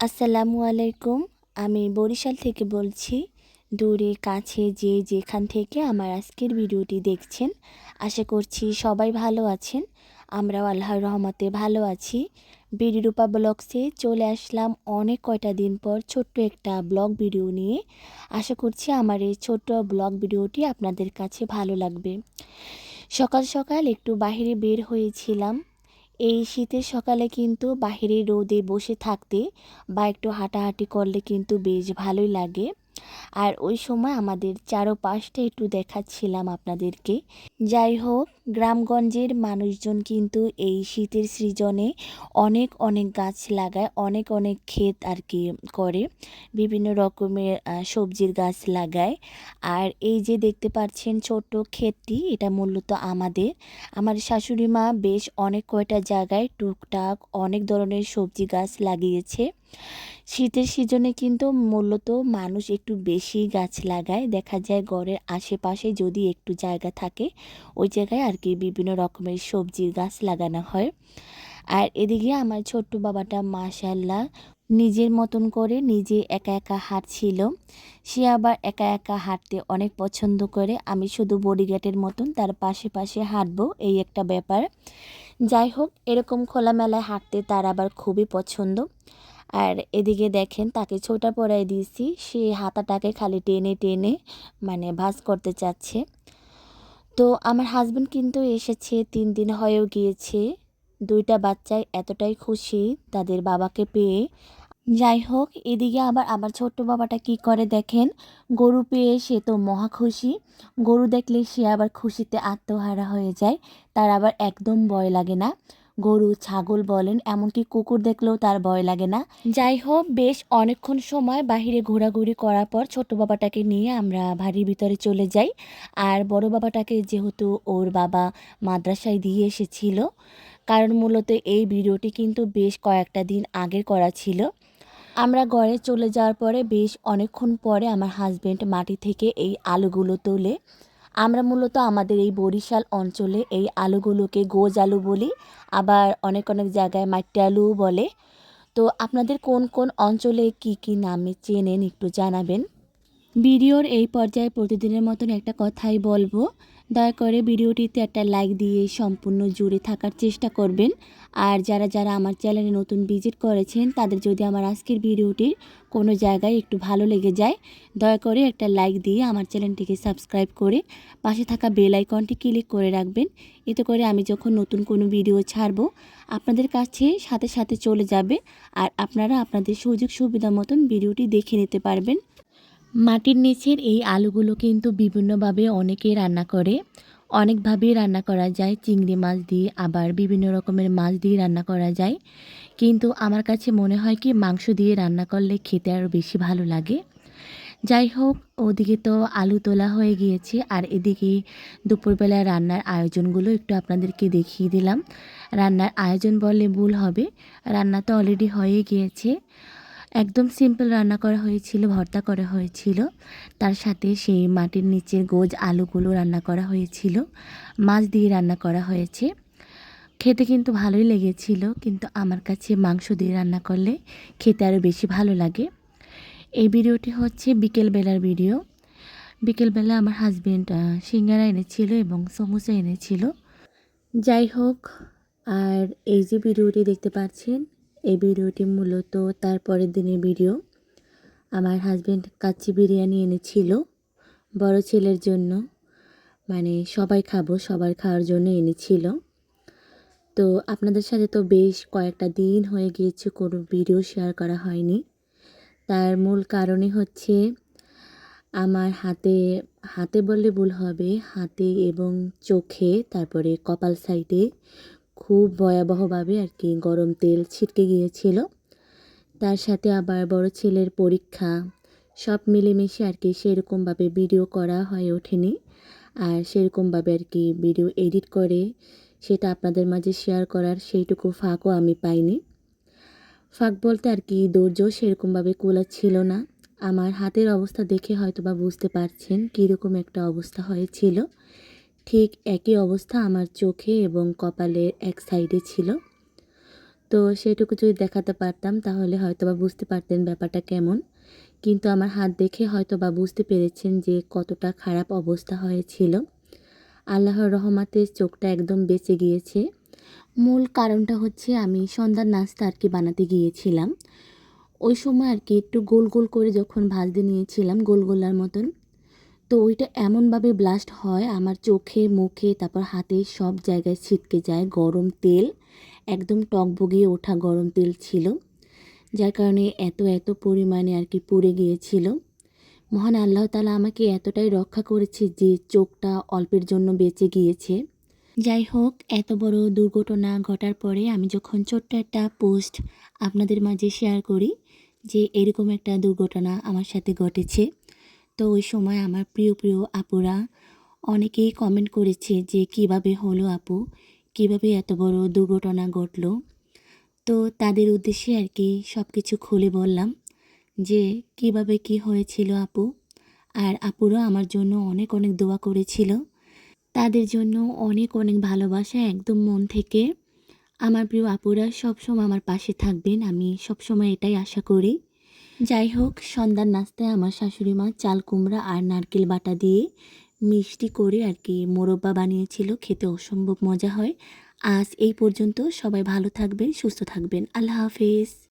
আসসালামু আলাইকুম। আমি বরিশাল থেকে বলছি, দূরে, কাছে, যে যেখান থেকে আমার আজকের ভিডিওটি দেখছেন, আশা করছি সবাই ভালো আছেন। আমরাও আল্লাহর রহমতে ভালো আছি। বিডিরূপা ব্লগসে চলে আসলাম অনেক কয়টা দিন পর ছোট্ট একটা ব্লগ ভিডিও নিয়ে। আশা করছি আমার এই ছোট্ট ব্লগ ভিডিওটি আপনাদের কাছে ভালো লাগবে। সকাল সকাল একটু বাইরে বের হয়েছিলাম। এই শীতের সকালে কিন্তু বাহিরে রোদে বসে থাকতে বা একটু হাঁটাহাঁটি করলে কিন্তু বেশ ভালোই লাগে। আর ওই সময় আমাদের চারোপাশটা একটু দেখাচ্ছিলাম আপনাদেরকে। যাই হোক, গ্রামগঞ্জের মানুষজন কিন্তু এই শীতের সৃজনে অনেক অনেক গাছ লাগায়, অনেক অনেক ক্ষেত আর কি করে। বিভিন্ন রকমের সবজির গাছ লাগায়। আর এই যে দেখতে পাচ্ছেন ছোট্ট ক্ষেতটি, এটা মূলত আমাদের। আমার শাশুড়ি মা বেশ অনেক কয়টা জায়গায় টুকটাক অনেক ধরনের সবজি গাছ লাগিয়েছে। শীতের সিজনে কিন্তু মূলত মানুষ একটু বেশি গাছ লাগায়। দেখা যায় ঘরের আশেপাশে যদি একটু জায়গা থাকে, ওই জায়গায় আর কি বিভিন্ন রকমের সবজির গাছ লাগানো হয়। আর এদিকে আমার ছোট্ট বাবাটা মাশাল্লাহ নিজের মতন করে নিজে একা একা হাঁটছিল। সে আবার একা একা হাঁটতে অনেক পছন্দ করে। আমি শুধু বডিগার্ডের মতন তার পাশে পাশে হাঁটবো, এই একটা ব্যাপার। যাই হোক, এরকম খোলামেলায় হাঁটতে তার আবার খুবই পছন্দ। আর এদিকে দেখেন তাকে ছোটা পরাই দিয়েছি। সে হাতাটাকে খালি টেনে টেনে মানে ভাজ করতে চাচ্ছে। তো আমার হাজব্যান্ড কিন্তু এসেছে, তিন দিন হয়েও গিয়েছে। দুইটা বাচ্চায় এতটাই খুশি তাদের বাবাকে পেয়ে। যাই হোক, এদিকে আবার আমার ছোট্ট বাবাটা কি করে দেখেন? গরু পেয়ে সে তো মহা খুশি। গরু দেখলে সে আবার খুশিতে আত্মহারা হয়ে যায়। তার আবার একদম ভয় লাগে না। গরু, ছাগল বলেন, এমনকি কুকুর দেখলেও তার ভয় লাগে না। যাই হোক, বেশ অনেকক্ষণ সময় বাহিরে ঘোরাঘুরি করার পর ছোট বাবাটাকে নিয়ে আমরা বাড়ির ভিতরে চলে যাই। আর বড় বাবাটাকে যেহেতু ওর বাবা মাদ্রাসায় দিয়ে এসেছিল, কারণ মূলত এই ভিডিওটি কিন্তু বেশ কয়েকটা দিন আগের করা ছিল। আমরা ঘরে চলে যাওয়ার পরে বেশ অনেকক্ষণ পরে আমার হাজব্যান্ড মাটি থেকে এই আলুগুলো তোলে। আমরা মূলত আমাদের এই বরিশাল অঞ্চলে এই আলুগুলোকে গোজ আলু বলি, আবার অনেক অনেক জায়গায় মাটি আলুও বলে। তো আপনাদের কোন কোন অঞ্চলে কি কি নামে চেনেন একটু জানাবেন। ভিডিওর এই পর্যায়ে প্রতিদিনের মতন একটা কথাই বলব। দয়া করে ভিডিওটিতে একটা লাইক দিয়ে সম্পূর্ণ জুড়ে থাকার চেষ্টা করবেন। আর যারা যারা আমার চ্যানেলে নতুন ভিজিট করেছেন, তাদের যদি আমার আজকের ভিডিওটির কোনো জায়গায় একটু ভালো লেগে যায়, দয়া করে একটা লাইক দিয়ে আমার চ্যানেলটিকে সাবস্ক্রাইব করে পাশে থাকা বেল আইকনটি ক্লিক করে রাখবেন। এতে করে আমি যখন নতুন কোনো ভিডিও ছাড়ব, আপনাদের কাছে সাথে সাথে চলে যাবে আর আপনারা আপনাদের সুযোগ সুবিধা মতন ভিডিওটি দেখে নিতে পারবেন। মাটির নিচের এই আলুগুলো কিন্তু বিভিন্নভাবে অনেকে রান্না করে। অনেকভাবেই রান্না করা যায়। চিংড়ি মাছ দিয়ে, আবার বিভিন্ন রকমের মাছ দিয়ে রান্না করা যায়। কিন্তু আমার কাছে মনে হয় কি, মাংস দিয়ে রান্না করলে খেতে আরও বেশি ভালো লাগে। যাই হোক, ওদিকে তো আলু তোলা হয়ে গিয়েছে। আর এদিকে দুপুরবেলা রান্নার আয়োজনগুলো একটু আপনাদেরকে দেখিয়ে দিলাম। রান্নার আয়োজন বললে ভুল হবে। রান্না তো অলরেডি হয়ে গিয়েছে। একদম সিম্পল রান্না করা হয়েছিল, ভর্তা করা হয়েছিল। তার সাথে সেই মাটির নিচের গোজ আলুগুলো রান্না করা হয়েছিল, মাছ দিয়ে রান্না করা হয়েছে। খেতে কিন্তু ভালোই লেগেছিল, কিন্তু আমার কাছে মাংস দিয়ে রান্না করলে খেতে আরও বেশি ভালো লাগে। এই ভিডিওটি হচ্ছে বিকেলবেলার ভিডিও। বিকেলবেলা আমার হাজব্যান্ড সিঙ্গারা এনেছিল এবং সমোসা এনেছিল। যাই হোক, আর এই যে ভিডিওটি দেখতে পাচ্ছেন এই ভিডিওটি মূলত তার পরের দিনের ভিডিও। আমার হাজব্যান্ড কাচ্চি বিরিয়ানি এনেছিল বড় ছেলের জন্য। মানে সবাই খাব, সবার খাওয়ার জন্য এনেছিল। তো আপনাদের সাথে তো বেশ কয়েকটা দিন হয়ে গিয়েছে, কোনো ভিডিও শেয়ার করা হয়নি। তার মূল কারণই হচ্ছে আমার হাতে হাতে বললে ভুল হবে, হাতে এবং চোখে, তারপরে কপাল সাইডে খুব ভয়াবহভাবে আর কি গরম তেল ছিটকে গিয়েছিল। তার সাথে আবার বড় ছেলের পরীক্ষা, সব মিলেমিশে আর কি সেরকমভাবে ভিডিও করা হয়ে ওঠেনি। আর সেরকমভাবে আর কি ভিডিও এডিট করে সেটা আপনাদের মাঝে শেয়ার করার সেইটুকু ফাঁকও আমি পাইনি। ফাঁক বলতে আর কি ধৈর্য সেরকমভাবে কোলা ছিল না। আমার হাতের অবস্থা দেখে হয়তো বা বুঝতে পারছেন কীরকম একটা অবস্থা হয়েছিল। ঠিক একই অবস্থা আমার চোখে এবং কপালের এক সাইডে ছিল। তো সেটুকু যদি দেখাতে পারতাম, তাহলে হয়তো বা বুঝতে পারতেন ব্যাপারটা কেমন। কিন্তু আমার হাত দেখে হয়তো বা বুঝতে পেরেছেন যে কতটা খারাপ অবস্থা হয়েছিল। আল্লাহর রহমাতে চোখটা একদম বেঁচে গিয়েছে। মূল কারণটা হচ্ছে আমি সন্ধ্যার নাস্তা আর কি বানাতে গিয়েছিলাম। ওই সময় আর কি একটু গোল গোল করে যখন ভাজতে নিয়েছিলাম, গোল গোলার মতন তো ওইটা এমনভাবে ব্লাস্ট হয়, আমার চোখে, মুখে, তারপর হাতে সব জায়গায় ছিটকে যায় গরম তেল, একদম টকবগিয়ে ওঠা গরম তেল ছিল, যার কারণে এত এত পরিমাণে আর কি পুড়ে গিয়েছিল। মহান আল্লাহ তালা আমাকে এতটাই রক্ষা করেছে যে চোখটা অল্পের জন্য বেঁচে গিয়েছে। যাই হোক, এত বড় দুর্ঘটনা ঘটার পরে আমি যখন ছোট্ট একটা পোস্ট আপনাদের মাঝে শেয়ার করি যে এরকম একটা দুর্ঘটনা আমার সাথে ঘটেছে। তো ওই সময় আমার প্রিয় প্রিয় আপুরা অনেকেই কমেন্ট করেছে যে কীভাবে হলো আপু? কীভাবে এত বড় দুর্ঘটনা ঘটলো? তো তাদের উদ্দেশ্যে আর কি সব কিছু খুলে বললাম যে কীভাবে কি হয়েছিল আপু? আর আপুরা আমার জন্য অনেক অনেক দোয়া করেছিল। তাদের জন্য অনেক অনেক ভালোবাসা একদম মন থেকে। আমার প্রিয় আপুরা সবসময় আমার পাশে থাকবেন। আমি সবসময় এটাই আশা করি। যাই হোক সন্ধ্যার নাস্তায় আমার শাশুড়ি মা চাল কুমড়া আর নারকেল বাটা দিয়ে মিষ্টি করে আর কি মোরব্বা বানিয়েছিল। খেতে অসম্ভব মজা হয়। আজ এই পর্যন্ত সবাই ভালো থাকবেন, সুস্থ থাকবেন। আল্লাহ হাফেজ।